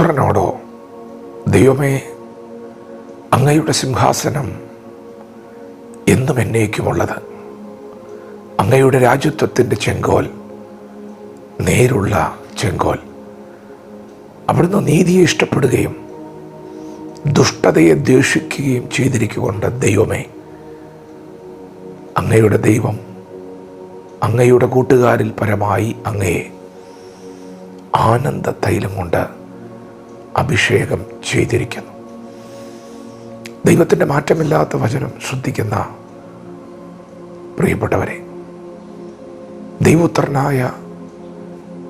പുത്രനോടോ ദൈവമേ അങ്ങയുടെ സിംഹാസനം എന്നും എന്നേക്കുമുള്ളത്. അങ്ങയുടെ രാജ്യത്വത്തിന്റെ ചെങ്കോൽ നേരുള്ള ചെങ്കോൽ. അവിടുന്ന് നീതിയെ ഇഷ്ടപ്പെടുകയും ദുഷ്ടതയെ ദ്വേഷിക്കുകയും ചെയ്തിരിക്കുകൊണ്ട് ദൈവമേ അങ്ങയുടെ ദൈവം അങ്ങയുടെ കൂട്ടുകാരിൽ പരമായി അങ്ങയെ ആനന്ദ തൈലം കൊണ്ട് അഭിഷേകം ചെയ്തിരിക്കുന്നു. ദൈവത്തിന്റെ മാറ്റമില്ലാത്ത വചനം ശ്രദ്ധിക്കുന്ന പ്രിയപ്പെട്ടവരെ ദൈവോത്തരനായ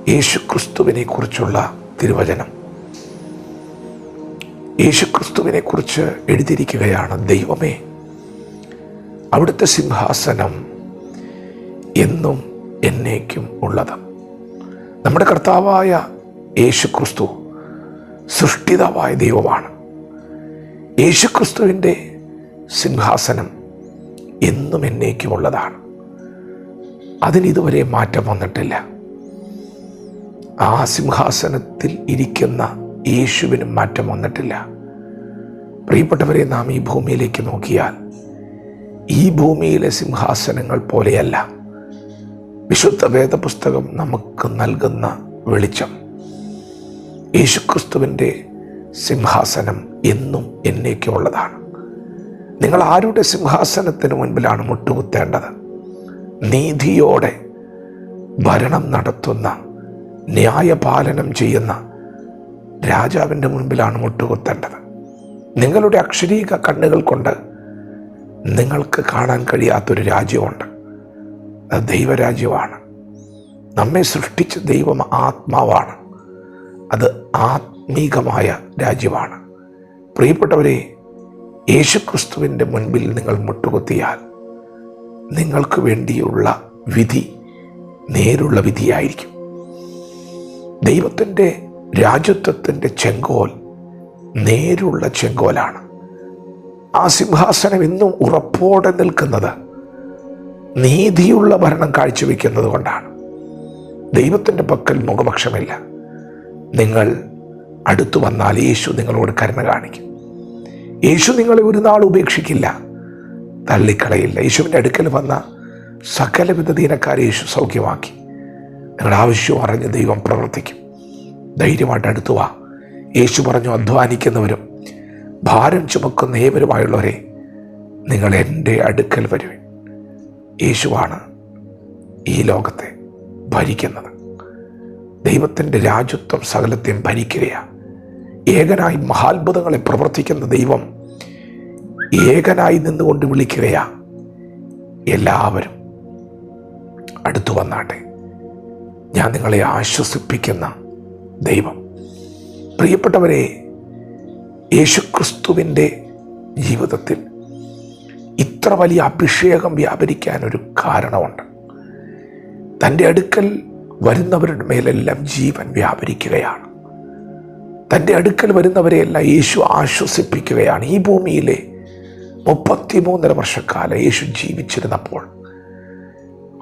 യേശുക്രിസ്തുവിനെ കുറിച്ചുള്ള തിരുവചനം. യേശുക്രിസ്തുവിനെ കുറിച്ച് എഴുതിയിരിക്കുകയാണ് ദൈവമേ അവിടുത്തെ സിംഹാസനം എന്നും എന്നേക്കും ഉള്ളത്. നമ്മുടെ കർത്താവായ യേശുക്രിസ്തു സൃഷ്ടിതാവായ ദൈവമാണ്. യേശുക്രിസ്തുവിന്റെ സിംഹാസനം എന്നും എന്നേക്കുമുള്ളതാണ്. അതിനിതുവരെ മാറ്റം വന്നിട്ടില്ല. ആ സിംഹാസനത്തിൽ ഇരിക്കുന്ന യേശുവിനും മാറ്റം വന്നിട്ടില്ല. പ്രിയപ്പെട്ടവരെ നാം ഈ ഭൂമിയിലേക്ക് നോക്കിയാൽ ഈ ഭൂമിയിലെ സിംഹാസനങ്ങൾ പോലെയല്ല. വിശുദ്ധ വേദപുസ്തകം നമുക്ക് നൽകുന്ന വെളിച്ചം. യേശുക്രിസ്തുവിന്റെ സിംഹാസനം എന്നും എന്നേക്കുമുള്ളതാണ്. നിങ്ങൾ ആരുടെ സിംഹാസനത്തിന് മുൻപിലാണ് മുട്ടുകുത്തേണ്ടത്? നീതിയോടെ ഭരണം നടത്തുന്ന ന്യായപാലനം ചെയ്യുന്ന രാജാവിന്റെ മുൻപിലാണ് മുട്ടുകുത്തേണ്ടത്. നിങ്ങളുടെ അക്ഷരീക കണ്ണുകൾ കൊണ്ട് നിങ്ങൾക്ക് കാണാൻ കഴിയാത്തൊരു രാജ്യമുണ്ട്. അത് ദൈവരാജ്യമാണ്. നമ്മെ സൃഷ്ടിച്ച ദൈവം ആത്മാവാണ്. അത് ആത്മീകമായ രാജ്യമാണ്. പ്രിയപ്പെട്ടവരെ യേശുക്രിസ്തുവിന്റെ മുൻപിൽ നിങ്ങൾ മുട്ടുകുത്തിയാൽ നിങ്ങൾക്ക് വേണ്ടിയുള്ള വിധി നേരുള്ള വിധിയായിരിക്കും. ദൈവത്തിന്റെ രാജ്യത്വത്തിന്റെ ചെങ്കോൽ നേരുള്ള ചെങ്കോലാണ്. ആ സിംഹാസനം ഇന്നും ഉറപ്പോടെ നിൽക്കുന്നത് നീതിയുള്ള ഭരണം കാഴ്ചവെക്കുന്നത് കൊണ്ടാണ്. ദൈവത്തിന്റെ പക്കൽ മുഖപക്ഷമില്ല. നിങ്ങൾ അടുത്തു വന്നാൽ യേശു നിങ്ങളോട് കരുണ കാണിക്കും. യേശു നിങ്ങളെ ഒരു നാൾ ഉപേക്ഷിക്കില്ല. തള്ളിക്കളയില്ല. യേശുവിന്റെ അടുക്കൽ വന്ന സകലവിധ ദീനക്കാരെ യേശു സൗഖ്യമാക്കി. നിങ്ങളുടെ ആവശ്യം അറിഞ്ഞ് ദൈവം പ്രവർത്തിക്കും. ധൈര്യമായിട്ട് അടുത്തു വാ. യേശു പറഞ്ഞു അധ്വാനിക്കുന്നവരും ഭാരം ചുമക്കുന്ന ഏവരുമായുള്ളവരെ നിങ്ങൾ എന്റെ അടുക്കൽ വരുവിൻ. യേശുവാണ് ഈ ലോകത്തെ ഭരിക്കുന്നത്. ദൈവത്തിന്റെ രാജ്യത്വം സകലത്തെയും ഭരിക്കുകയാണ്. ഏകനായി മഹാത്ഭുതങ്ങളെ പ്രവർത്തിക്കുന്ന ദൈവം ഏകനായി നിന്നുകൊണ്ട് വിളിക്കുകയാ എല്ലാവരും അടുത്തു വന്നാട്ടെ. ഞാൻ നിങ്ങളെ ആശ്വസിപ്പിക്കുന്ന ദൈവം. പ്രിയപ്പെട്ടവരെ യേശുക്രിസ്തുവിന്റെ ജീവിതത്തിൽ ഇത്ര വലിയ അഭിഷേകം വ്യാപരിക്കാൻ ഒരു കാരണമുണ്ട്. തന്റെ അടുക്കൽ വരുന്നവരുടെ മേലെല്ലാം ജീവൻ വ്യാപരിക്കുകയാണ്. തന്റെ അടുക്കൽ വരുന്നവരെയെല്ലാം യേശു ആശ്വസിപ്പിക്കുകയാണ്. ഈ ഭൂമിയിലെ മുപ്പത്തിമൂന്നര വർഷക്കാലം യേശു ജീവിച്ചിരുന്നപ്പോൾ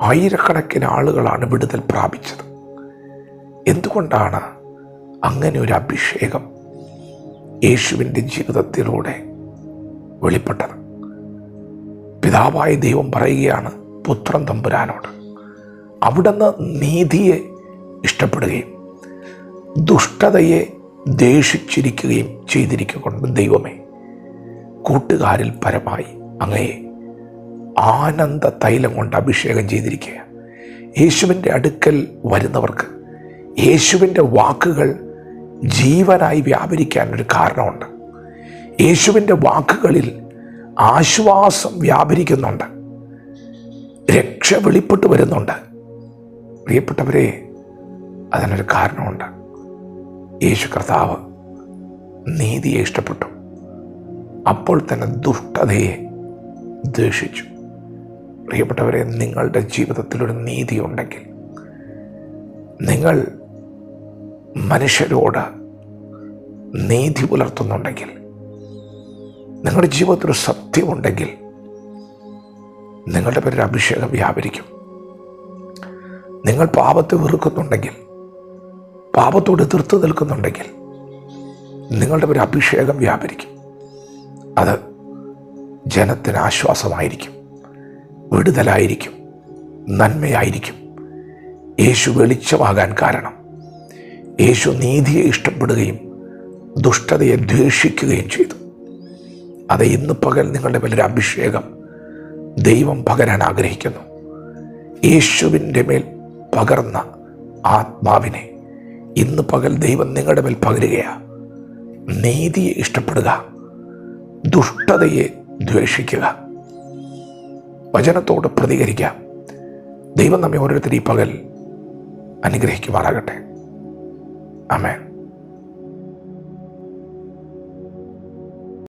ആയിരക്കണക്കിന് ആളുകളാണ് വിടുതൽ പ്രാപിച്ചത്. എന്തുകൊണ്ടാണ് അങ്ങനെ ഒരു അഭിഷേകം യേശുവിന്റെ ജീവിതത്തിലൂടെ വെളിപ്പെട്ടത്? പിതാവായ ദൈവം പറയുകയാണ് പുത്രൻ തമ്പുരാനോട് അവിടുന്ന് നീതിയെ ഇഷ്ടപ്പെടുകയും ദുഷ്ടതയെ ദേഷിച്ചിരിക്കുകയും ചെയ്തിരിക്കൊണ്ട് ദൈവമേ കൂട്ടുകാരിൽ പരമായി അങ്ങയെ ആനന്ദ തൈലം കൊണ്ട് അഭിഷേകം ചെയ്തിരിക്കുക യേശുവിന്റെ അടുക്കൽ വരുന്നവർക്ക് യേശുവിന്റെ വാക്കുകൾ ജീവനായി വ്യാപരിക്കാൻ ഒരു കാരണമുണ്ട്. യേശുവിന്റെ വാക്കുകളിൽ ആശ്വാസം വ്യാപരിക്കുന്നുണ്ട്. രക്ഷ വെളിപ്പെട്ട് വരുന്നുണ്ട്. പ്രിയപ്പെട്ടവരെ അതിനൊരു കാരണമുണ്ട്. യേശു കർത്താവ് നീതിയെ ഇഷ്ടപ്പെട്ടു. അപ്പോൾ തന്നെ ദുഷ്ടതയെ ദ്വേഷിച്ചു. പ്രിയപ്പെട്ടവരെ നിങ്ങളുടെ ജീവിതത്തിലൊരു നീതി ഉണ്ടെങ്കിൽ നിങ്ങൾ മനുഷ്യരോട് നീതി പുലർത്തുന്നുണ്ടെങ്കിൽ നിങ്ങളുടെ ജീവിതത്തിൽ സത്യമുണ്ടെങ്കിൽ നിങ്ങളുടെ പേരിൽ അഭിഷേകം വ്യാപരിക്കും. നിങ്ങൾ പാപത്തെ വെറുക്കുന്നുണ്ടെങ്കിൽ പാപത്തോട് എതിർത്ത് നിൽക്കുന്നുണ്ടെങ്കിൽ നിങ്ങളുടെ ഒരു അഭിഷേകം വ്യാപരിക്കും. അത് ജനത്തിന് ആശ്വാസമായിരിക്കും വിടുതലായിരിക്കും നന്മയായിരിക്കും. യേശു വെളിച്ചമാകാൻ കാരണം യേശു നീതിയെ ഇഷ്ടപ്പെടുകയും ദുഷ്ടതയെ ദ്വേഷിക്കുകയും ചെയ്തു. അത് ഇന്ന് പകൽ നിങ്ങളുടെ മേലൊരു അഭിഷേകം ദൈവം പകരാൻ ആഗ്രഹിക്കുന്നു. യേശുവിന്റെ മേൽ പകർന്ന ആത്മാവിനെ. ഇന്ന് പകൽ ദൈവം നിങ്ങളുടെ മേൽ പകരുകയാണ് നീതിയെ ഇഷ്ടപ്പെടുക ദുഷ്ടതയെ ദ്വേഷിക്കുക. വചനത്തോട് പ്രതികരിക്കുക ദൈവം നമ്മെ ഓരോരുത്തരും ഈ പകൽ അനുഗ്രഹിക്കുമാറാകട്ടെ. ആമേൻ.